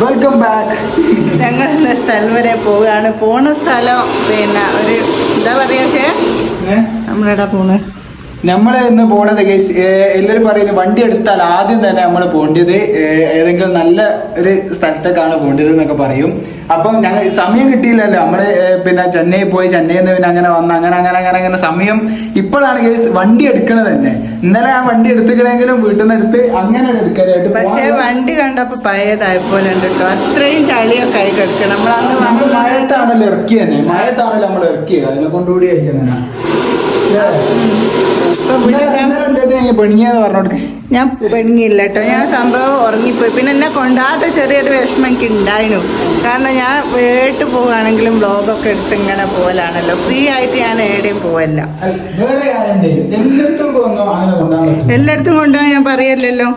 Welcome back ഞങ്ങൾ ഇന്ന് സ്ഥലം വരെ പോവുകയാണ്. പോണ സ്ഥലം പിന്നെ ഒരു എന്താ പറയാ ചേ നമ്മളിടാ പോണ്? നമ്മൾ ഇന്ന് പോണത് ഗൈസ് എല്ലാവരും പറയുന്നത് വണ്ടി എടുത്താൽ ആദ്യം തന്നെ നമ്മൾ പോകേണ്ടത് ഏതെങ്കിലും നല്ല ഒരു സ്ഥലത്തേക്കാണ് പോകേണ്ടത് എന്നൊക്കെ പറയും. അപ്പം ഞങ്ങൾ സമയം കിട്ടിയില്ലല്ലോ. നമ്മൾ പിന്നെ ചെന്നൈ പോയി ചെന്നൈയിൽ നിന്ന് പിന്നെ അങ്ങനെ വന്ന് അങ്ങനെ അങ്ങനെ അങ്ങനെ അങ്ങനെ സമയം ഇപ്പോഴാണ് ഗൈസ് വണ്ടി എടുക്കണത് തന്നെ. ഇന്നലെ ആ വണ്ടി എടുത്തുക്കണെങ്കിലും വീട്ടിൽ നിന്ന് എടുത്ത് അങ്ങനെ എടുക്കാനായിട്ട് പക്ഷേ വണ്ടി കണ്ടപ്പോ പഴയതായ പോലെ ഉണ്ട് കേട്ടോ അത്രയും ചളിയൊക്കെ ആയി കിടക്കണം. നമ്മളന്ന് നമ്മൾ മഴയത്താണല്ലോ ഇറക്കി തന്നെ മഴയത്താണല്ലോ നമ്മൾ ഇറക്കിയത് അതിനെ കൊണ്ടുകൂടി ആയിരിക്കും അങ്ങനെ. ഞാൻ പെണ്ണിയില്ല കേട്ടോ. ഞാൻ സംഭവം ഉറങ്ങിപ്പോയി. പിന്നെ എന്നെ കൊണ്ടാത്ത ചെറിയൊരു വിഷമം എനിക്ക് ഉണ്ടായിരുന്നു. കാരണം ഞാൻ വേട്ട് പോവാണെങ്കിലും ബ്ലോഗൊക്കെ എടുത്ത് ഇങ്ങനെ പോകലാണല്ലോ ഫ്രീ ആയിട്ട് ഞാൻ എവിടെയും പോവല്ല എല്ലായിടത്തും കൊണ്ടുപോകാൻ ഞാൻ പറയല്ലോ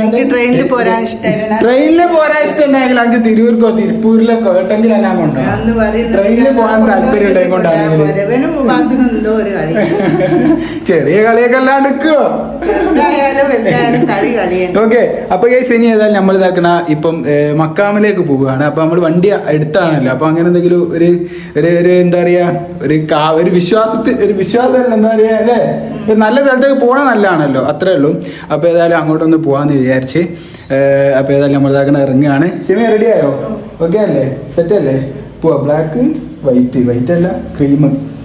എനിക്ക് ട്രെയിനിൽ പോരാൻ ഇഷ്ടമായിരുന്നു ട്രെയിനിൽ പോരാൻ ഇഷ്ടമുണ്ടെങ്കിൽ എനിക്ക് തിരൂർക്കോ തിരുപ്പൂരിലോ എല്ലാം കൊണ്ടുപോകാം. ട്രെയിനിൽ പോകാൻ താല്പര്യം ഉണ്ടെങ്കിൽ ചെറിയ കളിയൊക്കെ എല്ലാം എടുക്കുവോ ഓക്കെ അപ്പൊ കേസ് ഇനി ഏതായാലും നമ്മൾ ഇതാക്കണ ഇപ്പം മക്കാമിലേക്ക് പോവുകയാണ്. അപ്പൊ നമ്മൾ വണ്ടി എടുത്താണല്ലോ. അപ്പൊ അങ്ങനെ എന്തെങ്കിലും ഒരു ഒരു ഒരു എന്താ പറയാ ഒരു കാ ഒരു വിശ്വാസത്തിൽ ഒരു വിശ്വാസം എന്താ പറയാ അല്ലേ? നല്ല സ്ഥലത്തേക്ക് പോണ നല്ലതാണല്ലോ അത്രേ ഉള്ളൂ. അപ്പൊ ഏതായാലും അങ്ങോട്ടൊന്ന് പോവാന്ന് വിചാരിച്ച് അപ്പൊ ഏതായാലും നമ്മൾ ഇതാക്കണ ഇറങ്ങുകയാണ്. സിമി റെഡി ആയോ? ഓക്കെ അല്ലേ? സെറ്റ് അല്ലേ? പോവാ. ബ്ലാക്ക് വൈറ്റ് വൈറ്റ് അല്ല ക്രീം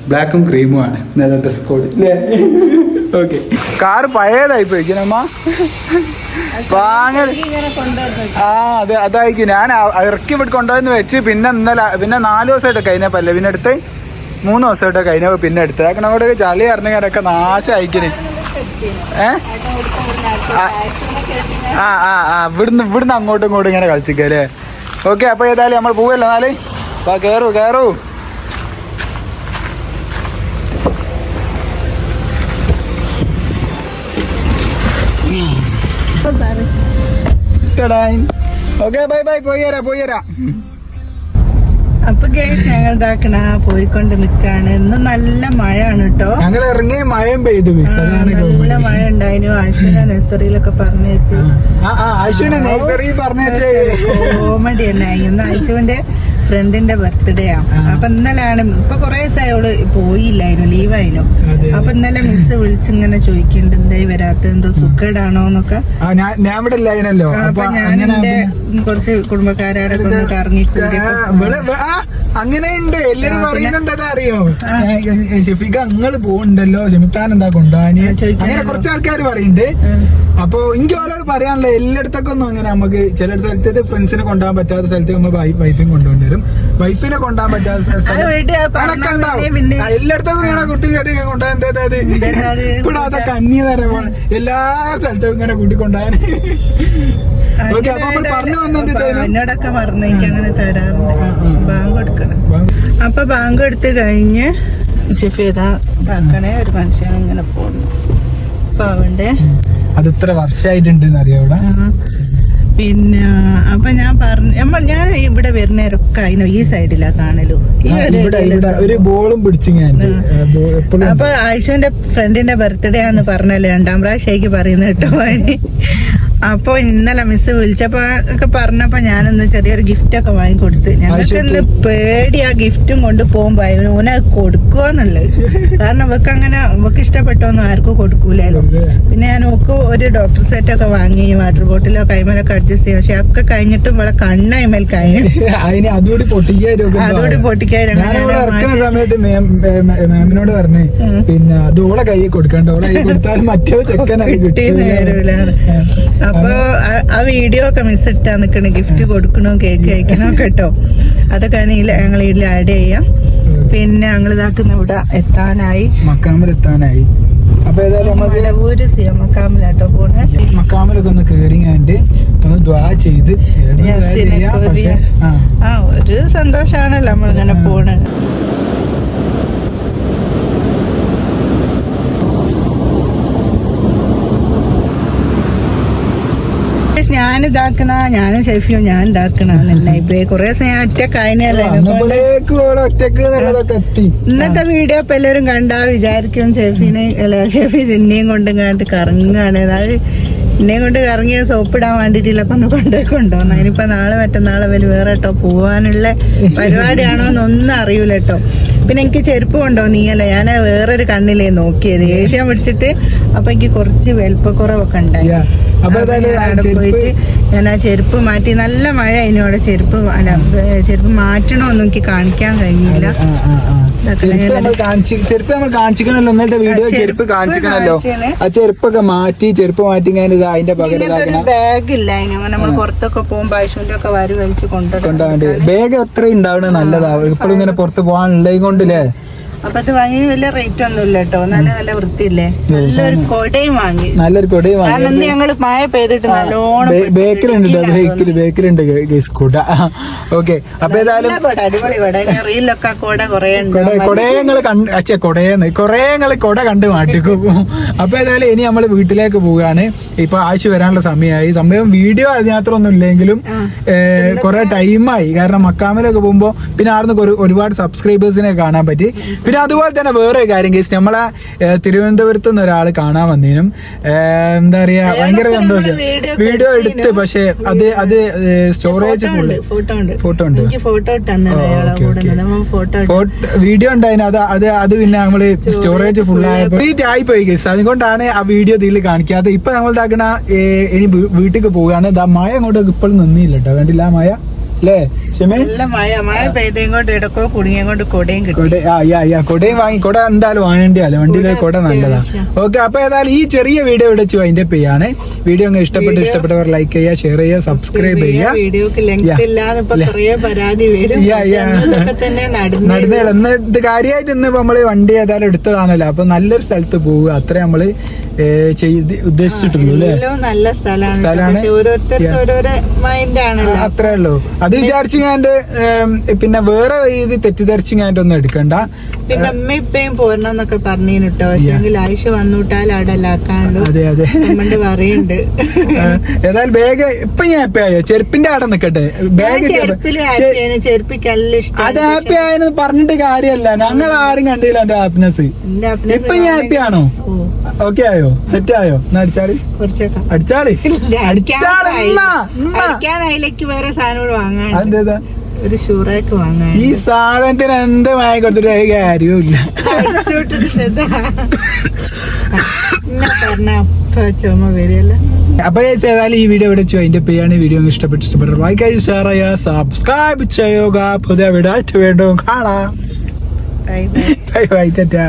ബ്ലാക്കും ക്രീമും ആണ് ഇന്നത്തെ ഡ്രസ് കോഡ് അല്ലേ ഓക്കെ കാറ് പഴയതായി പോയിക്കണമ്മ ആ അതെ അതായിരിക്കും. ഞാൻ ഇറക്കി ഇവിടെ കൊണ്ടുവന്ന് വെച്ച് പിന്നെ ഇന്നലെ പിന്നെ നാല് ദിവസമായിട്ട് പല്ല പിന്നെ എടുത്ത് മൂന്ന് ദിവസമായിട്ട് കഴിഞ്ഞ പിന്നെ എടുത്ത് അങ്ങനെ അവിടെ ചളി അറിഞ്ഞൊക്കെ നാശം അയക്കിന് ഏ? ആ ആ ആ ഇവിടുന്ന് ഇവിടുന്ന് അങ്ങോട്ടും ഇങ്ങോട്ടും ഇങ്ങനെ കളിച്ചിക്കല്ലേ ഓക്കെ അപ്പൊ ഏതായാലും നമ്മൾ പോവല്ലോ നാല് കേറൂ കേറൂ. ഓക്കെ ബൈ ബൈ പോയി തരാം പോയി തരാം അപ്പൊ ഗേസ് ഞങ്ങൾ ഇതാക്കണ പോയിക്കൊണ്ട് നിക്കാണ്. ഇന്ന് നല്ല മഴയാണ് കേട്ടോ ഞങ്ങൾ ഇറങ്ങി മഴയും പെയ്തു നല്ല. മഴ ഉണ്ടായിരുന്നു ആശുവിന നഴ്സറിയിലൊക്കെ പറഞ്ഞു വെച്ച്. അശ്വിനെ നഴ്സറി പറഞ്ഞേ കോമഡി തന്നെ ഇന്ന് ഐശുവിന്റെ ഫ്രണ്ടിന്റെ ബർത്ത്ഡേ ആണ്. അപ്പൊ ഇന്നലെയാണ് ഇപ്പൊ കൊറേ ദിവസമായി അവൾ പോയില്ലായിരുന്നു ലീവായിരുന്നു. അപ്പൊ ഇന്നലെ മിസ് വിളിച്ചിങ്ങനെ ചോദിക്കുന്നുണ്ട് എന്തായി വരാത്ത? എന്തോ സുഖേടാണോ എന്നൊക്കെ. ഞാൻ ഇവിടെ ഇല്ലായിരുന്നല്ലോ അപ്പൊ ഞാൻ എന്റെ കുറച്ച് കുടുംബക്കാരോടൊക്കെ ഒന്ന് കറങ്ങി അങ്ങനെ ഉണ്ട് എല്ലാരും എന്താ അറിയോ? ഷെഫിക അങ്ങൾ പോവുണ്ടല്ലോ ഷെമിത്താൻ എന്താ ചോദിക്കാൻ അങ്ങനെ കുറച്ച് ആൾക്കാർ പറയുന്നുണ്ട്. അപ്പൊ എനിക്ക് ഓരോട് പറയാനുള്ള എല്ലായിടത്തൊക്കെ ഒന്നും അങ്ങനെ നമുക്ക് ചില സ്ഥലത്തേക്ക് ഫ്രണ്ട്സിനെ കൊണ്ടുപോകാൻ പറ്റാത്ത സ്ഥലത്ത് നമ്മൾ വൈഫിനെ കൊണ്ടുപോകേണ്ടി വരും വൈഫിനെ കൊണ്ടുപോകാൻ പറ്റാത്ത എല്ലായിടത്തും ഇങ്ങനെ കുട്ടി കേട്ടി കൊണ്ടുപോകാൻ ഇവിടെ അതൊക്കെ അന്യ എല്ലാ സ്ഥലത്തും ഇങ്ങനെ കൂട്ടിക്കൊണ്ടുപോകാൻ. ഓക്കെ അപ്പൊ നമ്മൾ പറഞ്ഞു വന്നത് ഇതായിരുന്നു. എന്നോടൊക്കെ പറഞ്ഞു എനിക്ക് അങ്ങനെ തരാറുണ്ട്. ബാങ്ക് കൊടുക്കണം. അപ്പൊ ബാങ്ക് എടുത്ത് കഴിഞ്ഞ് ഷെഫ് ചെയ്താ ഇതാക്കണേ. ഒരു മനുഷ്യൻ ഇങ്ങനെ പോകുന്നു അപ്പൊ അവന്റെ അത് ഇത്ര വർഷമായിട്ടുണ്ട് അറിയാം ഇവിടെ പിന്നെ അപ്പൊ ഞാൻ പറഞ്ഞു നമ്മൾ ഞാൻ ഇവിടെ വരുന്നവരൊക്കെ അതിനോ ഈ സൈഡിലാ കാണലു. ഒരു ബോളും ഞാൻ അപ്പൊ ആയിഷുവിന്റെ ഫ്രണ്ടിന്റെ ബർത്ത്ഡേ ആന്ന് പറഞ്ഞല്ലേ രണ്ടാം പ്രാവശ്യമായിട്ട് പറയുന്ന കേട്ടോ. അവന് അപ്പൊ ഇന്നലെ മിസ് വിളിച്ചപ്പോ ഒക്കെ പറഞ്ഞപ്പോ ഞാനൊന്ന് ചെറിയൊരു ഗിഫ്റ്റ് ഒക്കെ വാങ്ങിക്കൊടുത്ത്. ഞങ്ങൾക്ക് ഇന്ന് പേടി ആ ഗിഫ്റ്റും കൊണ്ട് പോകുമ്പോ. ഓനെ കൊടുക്കുവന്നുള്ളത്. കാരണം ഇവക്ക് അങ്ങനെ ഇവക്ക് ഇഷ്ടപ്പെട്ടൊന്നും ആർക്കും കൊടുക്കൂലല്ലോ. പിന്നെ ഞാൻ ഒക്കെ ഒരു ഡോക്ടർ സെറ്റ് ഒക്കെ വാങ്ങി വാട്ടർ ബോട്ടിലോ കൈമലൊക്കെ അഡ്ജസ്റ്റ് ചെയ്യും പക്ഷെ ഒക്കെ കഴിഞ്ഞിട്ടും ഇവിടെ കണ്ണൈമൽ കഴിഞ്ഞു അതോടെ അതുകൂടി ഇറക്കുന്ന സമയത്ത് മാമിനോട് പറഞ്ഞേ പിന്നെ അത് ഓളെ കൈ കൊടുക്കണ്ട ഓളെ കൈ കൊടുത്താൽ മറ്റേ ചെക്കനായി അപ്പൊ ആ- വീഡിയോ ഒക്കെ മിസ് ഇട്ടാ നിക്കണ. ഗിഫ്റ്റ് കൊടുക്കണോ കേക്ക് കഴിക്കണോ കേട്ടോ. അതൊക്കെ ഞങ്ങൾ ഇതിൽ ആഡ് ചെയ്യാം. പിന്നെ ഞങ്ങൾ ഇതാക്കുന്ന ഇവിടെ എത്താനായി. മക്കാമിലെത്താനായി. അപ്പൊ ഏതായാലും നമുക്ക് മലവൂര് സിയമക്കാമിലാട്ടോ പോണേ. മക്കാമിലൊക്കെ ഒന്ന് ദ്വാ ചെയ്ത് ആ ഒരു സന്തോഷാണല്ലോ നമ്മളിങ്ങനെ പോണത്. ഞാൻ ഇതാക്കണ ഞാനും ഷെഫിയും ഞാൻ ഇതാക്കണ ഇപ്പഴേ ഇപ്പൊ കുറെ ഒറ്റക്കായനല്ലേ ഓളെ ഒറ്റയ്ക്ക് ഇന്നത്തെ വീഡിയോ ഇപ്പൊ എല്ലാരും കണ്ടാ വിചാരിക്കും ഷെഫിനെ അല്ല ഷെഫി ചിന്നിയും കൊണ്ട് ഇങ്ങോട്ട് കറങ്ങാണ്. അതായത് എന്നെ കൊണ്ട് കറങ്ങിയ സോപ്പ് ഇടാൻ അപ്പൊ ഒന്ന് കൊണ്ടുപോയി കൊണ്ടുവന്നു അതിനിപ്പോ നാളെ മറ്റന്നാളെ വരെ വേറെ കേട്ടോ പോവാനുള്ള പരിപാടിയാണോ എന്നൊന്നും അറിയൂല കേട്ടോ പിന്നെ എനിക്ക് ചെരുപ്പ് കൊണ്ടോ നീയല്ല? ഞാൻ വേറൊരു കണ്ണിലേ നോക്കിയത്. ഏഷ്യ പിടിച്ചിട്ട് അപ്പൊ എനിക്ക് കുറച്ച് വലിപ്പക്കുറവൊക്കെ ഉണ്ടായി പോയിട്ട് ഞാൻ ആ ചെരുപ്പ് മാറ്റി നല്ല മഴ അതിനോടെ ചെരുപ്പ് അല്ല ചെരുപ്പ് മാറ്റണമൊന്നും എനിക്ക് കാണിക്കാൻ കഴിഞ്ഞില്ല. ചെരുപ്പ് നമ്മൾ കാണിച്ച് നമ്മൾ കാണിച്ചിക്കണല്ലോ ഇന്നലത്തെ വീഡിയോ ചെരുപ്പ് കാണിച്ചിക്കണല്ലോ. ആ ചെരുപ്പൊക്കെ മാറ്റി ചെരുപ്പ് മാറ്റി ഞാൻ ഇത് അതിന്റെ പകരം ബാഗ് ഇല്ല നമ്മൾ പുറത്തൊക്കെ പോകുമ്പോ ഒക്കെ വാരി വലിച്ച് ബാഗ് എത്ര ഉണ്ടാവണ നല്ലതാ. ഇപ്പോഴും ഇങ്ങനെ പുറത്ത് പോകാനുള്ളത് കൊണ്ടില്ലേ? അപ്പൊ അത് വാങ്ങി വലിയ റേറ്റ് ഒന്നും ഇല്ല കേട്ടോ. നല്ല നല്ല വൃത്തിയില്ലേ? നല്ലൊരു കൊടയും വാങ്ങി. നല്ലൊരു കൊടയും വാങ്ങി. കാരണം ഞങ്ങൾ ഞങ്ങൾ മഴ പെയ്തിട്ട് നല്ലോണം ബേക്കറി ബേക്കറി ബേക്കിലുണ്ട് ഗൈസ് കുട. ഓക്കെ അപ്പൊ ഏതായാലും അടിപൊളി കൊട. റീലൊക്കെ കൊട കൊറേ ഉണ്ട്. കൊട കൊടയങ്ങൾ കണ്ട് അച്ഛ കൊടയെന്ന് കൊറേങ്ങൾ കൊട കണ്ട് മാറ്റിക്കും അപ്പൊ ഏതായാലും ഇനി നമ്മൾ വീട്ടിലേക്ക് പോവുകയാണ്. ഇപ്പൊ ആവശ്യം വരാനുള്ള സമയമായി. സമയം വീഡിയോ അതിനകത്തൊന്നും ഇല്ലെങ്കിലും കുറെ ടൈമായി കാരണം മക്കാമിലൊക്കെ പോകുമ്പോ പിന്നെ ആർന്ന് ഒരു- ഒരുപാട് സബ്സ്ക്രൈബേഴ്സിനെ കാണാൻ പറ്റി. പിന്നെ അതുപോലെ തന്നെ വേറെ കാര്യം കേസ് നമ്മളെ തിരുവനന്തപുരത്ത് നിന്ന് ഒരാൾ കാണാൻ വന്നതിനും എന്താ പറയാ ഭയങ്കര സന്തോഷം. വീഡിയോ എടുത്ത് പക്ഷെ അത് അത് സ്റ്റോറേജ് ഫുള്ള് ഫോട്ടോ ഉണ്ട് വീഡിയോ ഉണ്ടായിന് അത് അത് അത് പിന്നെ നമ്മൾ സ്റ്റോറേജ് ഫുൾ ആയപ്പോ ആയി പോയി കേസ് അതുകൊണ്ടാണ് ആ വീഡിയോ ഇതിൽ കാണിക്കാതെ ഇപ്പൊ നമ്മൾ ഇതാക്കണ ഇനി വീട്ടിലേക്ക് പോവുകയാണ്. മഴ അങ്ങോട്ട് ഇപ്പോഴും നിന്നില്ല കേട്ടോ കണ്ടില്ല മഴ? അല്ലേ നല്ല മഴ മഴ പെയ്തേം കൊണ്ട് ഇടക്കോ കുടുങ്ങിയും കൊണ്ട് കൊടയും കിട്ടി. വാങ്ങി. കൊട എന്തായാലും വാങ്ങേണ്ടിയല്ലോ വണ്ടിയിലെ കൊട നല്ലതാ. ഓക്കെ അപ്പൊ ഏതായാലും ഈ ചെറിയ വീഡിയോ ഇവിടെ അതിന്റെ പേയാണ് വീഡിയോ അങ്ങ് ഇഷ്ടപ്പെട്ട് ഇഷ്ടപ്പെട്ടവർ ലൈക്ക് ചെയ്യുക ഷെയർ ചെയ്യുക സബ്സ്ക്രൈബ് ചെയ്യുക. വീഡിയോക്ക് ലെങ്ത് ഇല്ലാതെ പരാതി വരും. നടന്നു ഇന്ന് ഇത് കാര്യമായിട്ട് ഇന്ന് നമ്മൾ വണ്ടി ഏതായാലും എടുത്തതാണല്ലോ. അപ്പൊ നല്ലൊരു സ്ഥലത്ത് പോവുക. അത്രേ നമ്മൾ ചെയ്ത് ഉദ്ദേശിച്ചിട്ടുള്ളൂ അല്ലേ? നല്ല സ്ഥലമാണ്. ഓരോരുത്തർക്ക് ഓരോരോ മൈൻഡ് ആണല്ലോ. അത്രേ ഉള്ളൂ. അത് വിചാരിച്ച് ഞാൻ പിന്നെ വേറെ രീതി തെറ്റിദ്ധരിച്ച് ഞാൻ ഒന്നും എടുക്കണ്ട. പിന്നെ അമ്മ ഇപ്പയും പോരണന്നൊക്കെ പറഞ്ഞു കേട്ടോ പക്ഷെങ്കിൽ ആയിഷ വന്നുവിട്ടാൽ അവിടെ അല്ലാക്കാണ്ട് അതെ അതെ. നമ്മണ്ട് പറയുന്നുണ്ട് ഏ, ഏതായാലും ബാഗ് ഇപ്പൊ ഞാൻ ഹാപ്പി ആയോ? ചെരുപ്പിന്റെ അവിടെ നിക്കട്ടെ ബാഗ് ചെരുപ്പിൽ ചെരുപ്പിക്കല്ല ചെരുപ്പിക്ക് നല്ല അത് ഹാപ്പി ആയെന്ന് പറഞ്ഞിട്ട് കാര്യമല്ല. ഞങ്ങൾ ആരും കണ്ടില്ല എന്റെ ഹാപ്പിനെസ് ഇപ്പൊ ഞാൻ ഹാപ്പി ആണോ? ഓക്കെ ആയോ? സെറ്റ് ആയോ? എന്നാ അടിച്ചാളി? അടിച്ചാളി. അടിക്കാനായിലേക്ക് വേറെ സാധനം വാങ്ങാൻ അതെന്താ ഒരു ഷൂറേക്ക് വാങ്ങാൻ. ഈ സാധനത്തിന് എന്ത് വാങ്ങി കൊടുത്തിട്ട് ഒരു പറഞ്ഞ അപ്പ ഏതായാലും ഈ വീഡിയോ ഇവിടെ വെച്ചു. അതിന്റെ പേയാണ് വീഡിയോ ഇഷ്ടപ്പെട്ട് ഇഷ്ടപ്പെട്ടു ലൈക്ക് ആയി ഷെയർ ചെയ്യുക. സബ്സ്ക്രൈബ് ചെയ്യുക. പുതിയ വീഡിയോ വീണ്ടും കാണാം. ബൈ ബൈ തെറ്റാ